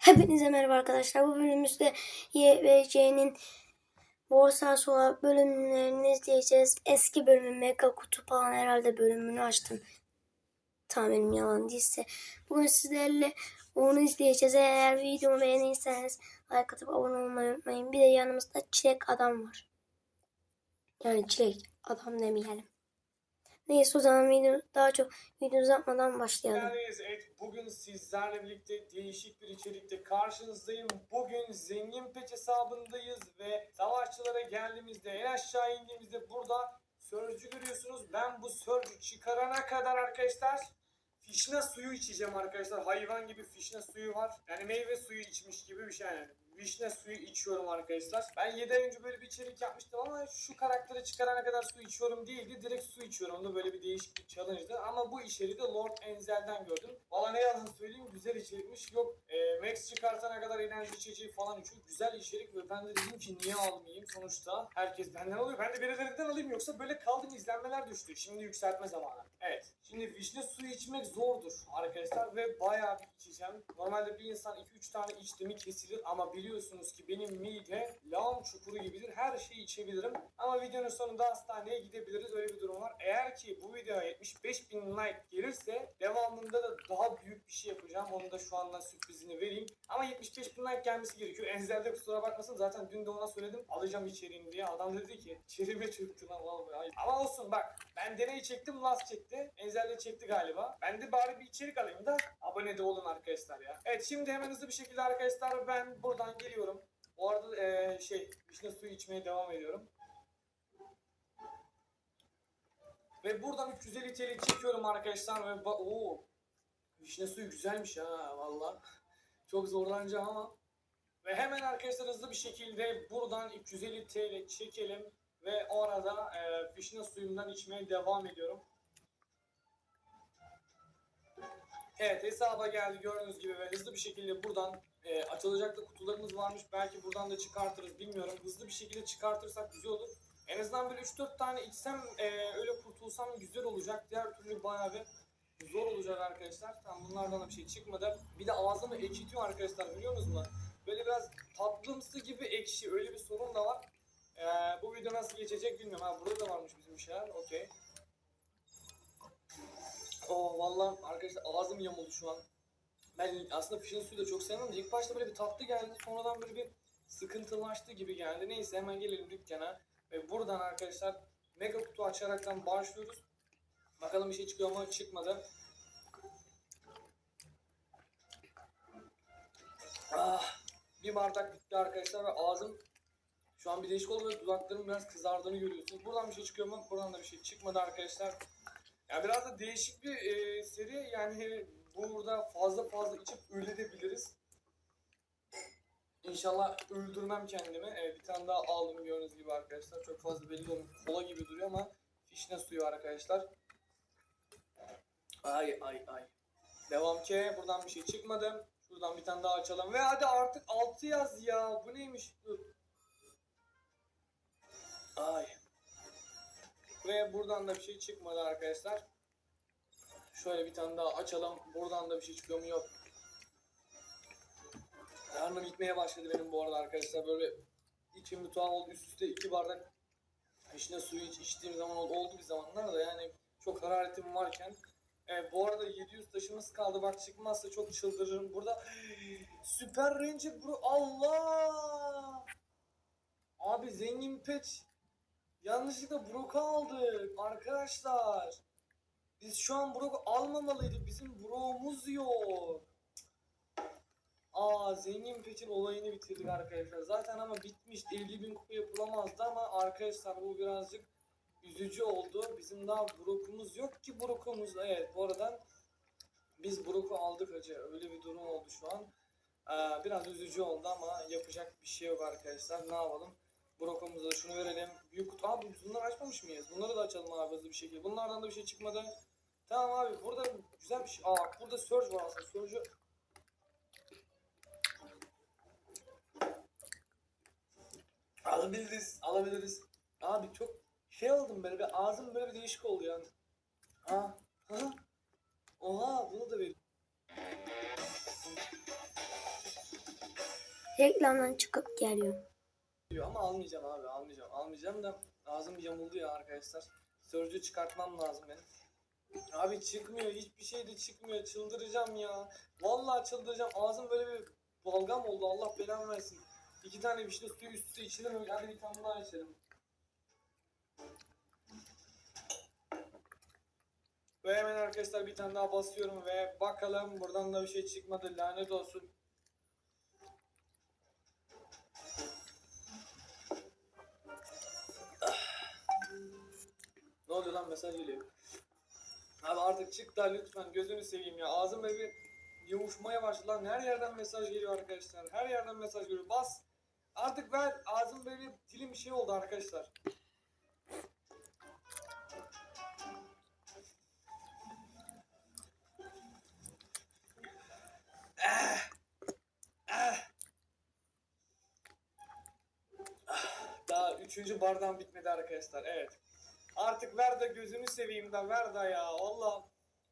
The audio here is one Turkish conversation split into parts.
Hepinize merhaba arkadaşlar. Bu bölümümüzde Y Borsa Soğa bölümlerini izleyeceğiz. Eski bölümün Mega Kutu falan herhalde bölümünü açtım. Tahminim yalan değilse. Bugün sizlerle onu izleyeceğiz. Eğer videomu beğenirseniz like atıp abone olmayı unutmayın. Bir de yanımızda Çilek Adam var. Yani Çilek Adam demeyelim. Neyse o zaman video, daha çok video uzatmadan başlayalım. Neredeyiz? Evet, bugün sizlerle birlikte değişik bir içerikte karşınızdayım. Bugün Zengin Peç hesabındayız ve savaşçılara geldiğimizde, en aşağı indiğimizde burada sörcü görüyorsunuz. Ben bu sörcü çıkarana kadar arkadaşlar fişne suyu içeceğim arkadaşlar. Hayvan gibi fişne suyu var. Yani meyve suyu içmiş gibi bir şey yani. Vişne suyu içiyorum arkadaşlar. Ben 7 ay önce böyle bir içerik yapmıştım ama şu karakteri çıkarana kadar su içiyorum değildi. Direkt su içiyorum. Onda böyle bir değişik bir challenge'dı. Ama bu içeriği de Lord Enzel'den gördüm. Valla ne yalan söyleyeyim güzel içerikmiş. Yok e, Max çıkartana kadar enerji içeceği falan içiyor. Güzel içerik ve ben de dedim ki niye almayayım sonuçta. Herkes benden alıyor. Ben de birilerinden alayım yoksa böyle kaldım izlenmeler düştü. Şimdi yükseltme zamanı. Evet. Şimdi vişne suyu içmek zordur arkadaşlar ve bayağı bir içeceğim. Normalde bir insan 2-3 tane içti mi kesilir ama biliyorsunuz ki benim mide çukuru gibidir. Her şeyi içebilirim. Ama videonun sonunda hastaneye gidebiliriz. Öyle bir durum var. Eğer ki bu videoya 75 bin like gelirse devamında da daha büyük bir şey yapacağım. Onu da şu andan sürprizini vereyim. Ama 75 bin like gelmesi gerekiyor. Enzel'de kusura bakmasın. Zaten dün de ona söyledim. Alacağım içeriğini diye. Adam dedi ki içeriğime çöktü lan vallahi. Ama olsun bak. Ben deney çektim. Last çekti. Enzel de çekti galiba. Ben de bari bir içerik alayım da abone de olun arkadaşlar ya. Evet şimdi hemen hızlı bir şekilde arkadaşlar ben buradan geliyorum. Bu arada eee, şey vişne suyu içmeye devam ediyorum. Ve buradan 350 TL çekiyorum arkadaşlar ve Oo, vişne suyu güzelmiş ha valla. Çok zorlanacağım ama. Ve hemen arkadaşlar hızlı bir şekilde buradan 250 TL çekelim. Ve o arada e, vişne suyumdan içmeye devam ediyorum. Evet hesaba geldi gördüğünüz gibi ve hızlı bir şekilde buradan e, açılacak da kutularımız varmış. Belki buradan da çıkartırız bilmiyorum. Hızlı bir şekilde çıkartırsak güzel olur. En azından böyle 3-4 tane içsem e, öyle kurtulsam güzel olacak. Diğer türlü bayağı bir zor olacak arkadaşlar. Tam bunlardan da bir şey çıkmadı. Bir de ağzımı ekşitiyor arkadaşlar biliyor musunuz? Böyle biraz tatlımsı gibi ekşi öyle bir sorun da var. E, bu video nasıl geçecek bilmiyorum. Ha burada da varmış bizim bir şeyler. Okey. Oo vallahi arkadaşlar ağzım yamuldu şu an. Ben aslında fişin suyu da çok sevmem ilk başta böyle bir tatlı geldi. Sonradan böyle bir sıkıntılaştı gibi geldi. Neyse hemen gelelim dükkana. Ve buradan arkadaşlar mega kutu açaraktan başlıyoruz. Bakalım bir şey çıkıyor mu çıkmadı. Ah, bir bardak bitti arkadaşlar ve ağzım şu an bir değişik oldu ve dudaklarım biraz kızardığını görüyorsunuz. Buradan bir şey çıkıyor mu? Buradan da bir şey çıkmadı arkadaşlar. Ya biraz da değişik bir e, seri yani burada fazla fazla içip ölebiliriz. İnşallah öldürmem kendimi. Evet bir tane daha aldım gördüğünüz gibi arkadaşlar. Çok fazla belli olmuyor. Kola gibi duruyor ama fişne suyu arkadaşlar. Ay ay ay. Devam ki buradan bir şey çıkmadı. Şuradan bir tane daha açalım. Ve hadi artık 6 yaz ya. Bu neymiş? Dur. Ay. Ve buradan da bir şey çıkmadı arkadaşlar. Şöyle bir tane daha açalım. Buradan da bir şey çıkıyor mu? Yok. Karnım gitmeye başladı benim bu arada arkadaşlar. Böyle içim bir tuhaf oldu. Üst üste iki bardak içine suyu iç, içtiğim zaman oldu, oldu bir zamanlar da yani çok hararetim varken. Evet bu arada 700 taşımız kaldı. Bak çıkmazsa çok çıldırırım. Burada Süper Ranger bro Allah! Abi zengin peç. Yanlışlıkla Brock'u aldık arkadaşlar. Biz şu an Brock almamalıydık. Bizim Brock'umuz yok. Aa zengin peçin olayını bitirdik arkadaşlar. Zaten ama bitmiş 50 bin kupa yapılamazdı ama arkadaşlar bu birazcık üzücü oldu. Bizim daha Brock'umuz yok ki Brock'umuz. Evet bu arada biz Brock'u aldık acı. Öyle bir durum oldu şu an. Ee, biraz üzücü oldu ama yapacak bir şey yok arkadaşlar. Ne yapalım? Brock'umuza da şunu verelim. Büyük kutu. Abi bunları açmamış mıyız? Bunları da açalım abi hızlı bir şekilde. Bunlardan da bir şey çıkmadı. Tamam abi burada güzel bir şey. Aa burada Surge var aslında. Surge'ü Alabiliriz, alabiliriz. Abi çok şey oldum böyle bir ağzım böyle bir değişik oldu yani. Ha, ha. Oha bunu da ver. reklamdan çıkıp geliyor. Diyor ama almayacağım abi almayacağım. Almayacağım da ağzım yamuldu ya arkadaşlar. Sörcü çıkartmam lazım benim. Abi çıkmıyor hiçbir şey de çıkmıyor çıldıracağım ya. Vallahi çıldıracağım ağzım böyle bir balgam oldu Allah belamı versin. İki tane vişne suyu üst üste içilir mi? Hadi bir tane daha içelim. Ve hemen arkadaşlar bir tane daha basıyorum ve bakalım buradan da bir şey çıkmadı lanet olsun. Oluyor lan mesaj geliyor. Abi artık çık da lütfen gözünü seveyim ya. Ağzım bir yumuşamaya başladı lan. Her yerden mesaj geliyor arkadaşlar. Her yerden mesaj geliyor. Bas. Artık ver. Ağzım böyle dilim şey oldu arkadaşlar. Daha üçüncü bardağım bitmedi arkadaşlar. Evet. Artık ver de gözünü seveyim de ver de ya. Valla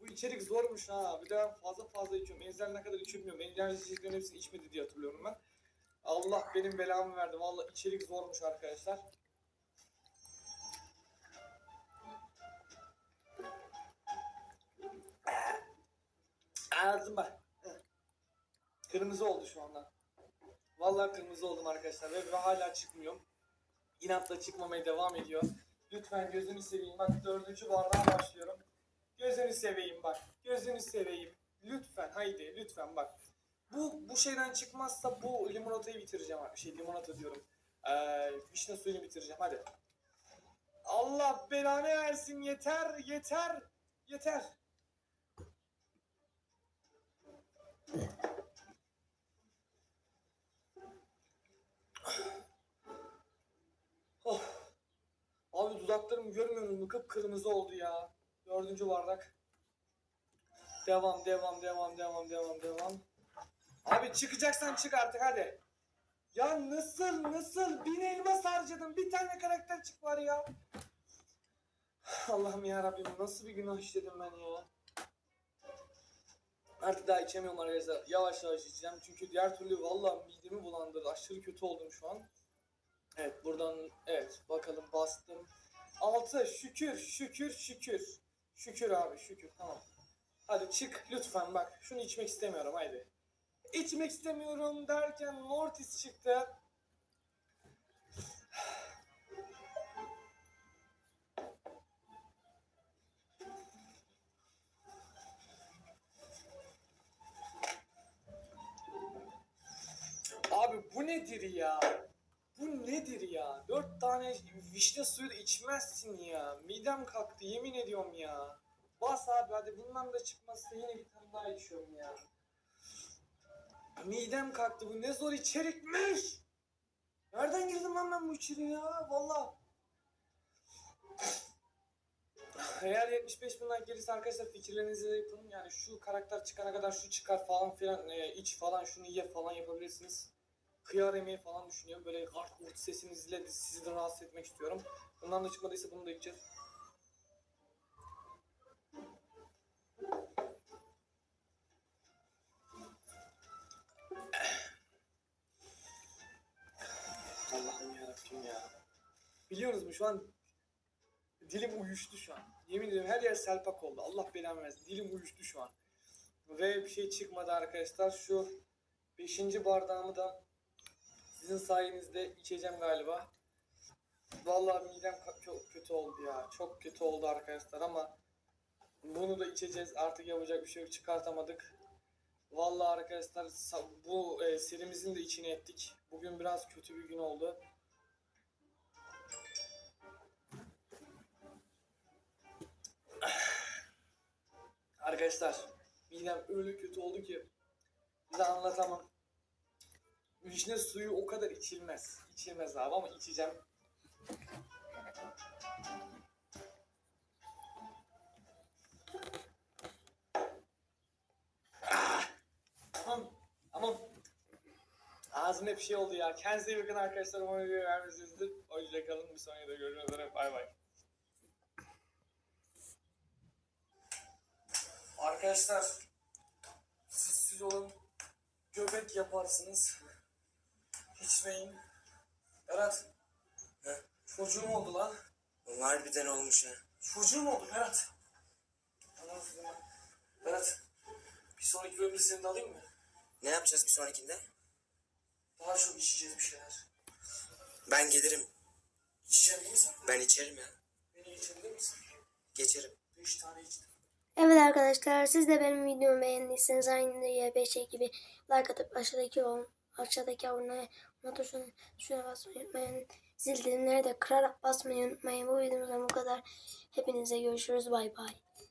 bu içerik zormuş ha. Bir de fazla fazla içiyorum. Enzel ne kadar içilmiyor. Enerji içeceklerin hepsini içmedi diye hatırlıyorum ben. Allah benim belamı verdi. Valla içerik zormuş arkadaşlar. Ağzım bak. Kırmızı oldu şu anda. Vallahi kırmızı oldum arkadaşlar ve hala çıkmıyorum. İnatla çıkmamaya devam ediyor. Lütfen gözünü seveyim. Bak dördüncü bardağa başlıyorum. Gözünü seveyim bak. Gözünü seveyim. Lütfen haydi lütfen bak. Bu bu şeyden çıkmazsa bu limonatayı bitireceğim. Şey limonata diyorum. Ee, vişne suyunu bitireceğim hadi. Allah belanı versin yeter yeter yeter. Oh. Abi dudaklarımı görmüyorum mu? Kıpkırmızı oldu ya. Dördüncü bardak. Devam, devam, devam, devam, devam, devam. Abi çıkacaksan çık artık hadi. Ya nasıl, nasıl? Bin elma harcadım. Bir tane karakter çık var ya. Allah'ım ya nasıl bir günah işledim ben ya. Artık daha içemiyorum arkadaşlar. Yavaş yavaş içeceğim. Çünkü diğer türlü vallahi midemi bulandırdı. Aşırı kötü oldum şu an. Evet buradan evet bakalım bastım. 6 şükür şükür şükür. Şükür abi şükür tamam. Hadi çık lütfen bak şunu içmek istemiyorum haydi. İçmek istemiyorum derken Mortis çıktı. Abi bu nedir ya? Bu nedir ya? Dört tane vişne suyu da içmezsin ya. Midem kalktı yemin ediyorum ya. Bas abi hadi bundan da çıkmazsa yine bir tane daha içiyorum ya. Midem kalktı bu ne zor içerikmiş. Nereden girdim lan ben bu içeriye ya valla. Eğer 75 bin like gelirse arkadaşlar fikirlerinizi de yapın. Yani şu karakter çıkana kadar şu çıkar falan filan e, iç falan şunu ye falan yapabilirsiniz. Kıyar yemeği falan düşünüyorum. Böyle hard kurt sesinizle sizi de rahatsız etmek istiyorum. Bundan da çıkmadıysa bunu da içeceğiz. Allah'ım yarabbim ya. Biliyorsunuz mu şu an dilim uyuştu şu an. Yemin ediyorum her yer selpak oldu. Allah belamı versin. Dilim uyuştu şu an. Ve bir şey çıkmadı arkadaşlar. Şu beşinci bardağımı da sizin sayenizde içeceğim galiba. Vallahi midem çok kötü oldu ya. Çok kötü oldu arkadaşlar ama bunu da içeceğiz. Artık yapacak bir şey yok. Çıkartamadık. Vallahi arkadaşlar bu e, serimizin de içine ettik. Bugün biraz kötü bir gün oldu. Arkadaşlar midem öyle kötü oldu ki size anlatamam. Vişne suyu o kadar içilmez. İçilmez abi ama içeceğim. Ah! Tamam. Tamam. Ağzım hep şey oldu ya. Kendinize iyi bakın arkadaşlar. Umarım video beğenmişsinizdir. Hoşçakalın. Bir sonraki de görüşmek üzere. Bay bay. Arkadaşlar siz siz olun. Göbek yaparsınız. İçmeyin. Berat. Ne? Çocuğum oldu lan. Oğlum harbiden olmuş ha. Çocuğum oldu Berat. Ben. Berat. Bir sonraki bölümde seni de alayım mı? Ne yapacağız bir sonrakinde? Daha çok içeceğiz bir şeyler. Ben gelirim. İçeceğim değil mi sen? Ben içerim ya. Beni içebilir misin? Geçerim. Beş tane içtim. Evet arkadaşlar siz de benim videomu beğendiyseniz aynı Y5 gibi like atıp aşağıdaki aşağıdaki abone olma tuşuna, tuşuna basmayı unutmayın. Zil dilimleri de kırarak basmayı unutmayın. Bu videomuzdan bu kadar. Hepinize görüşürüz. Bay bay.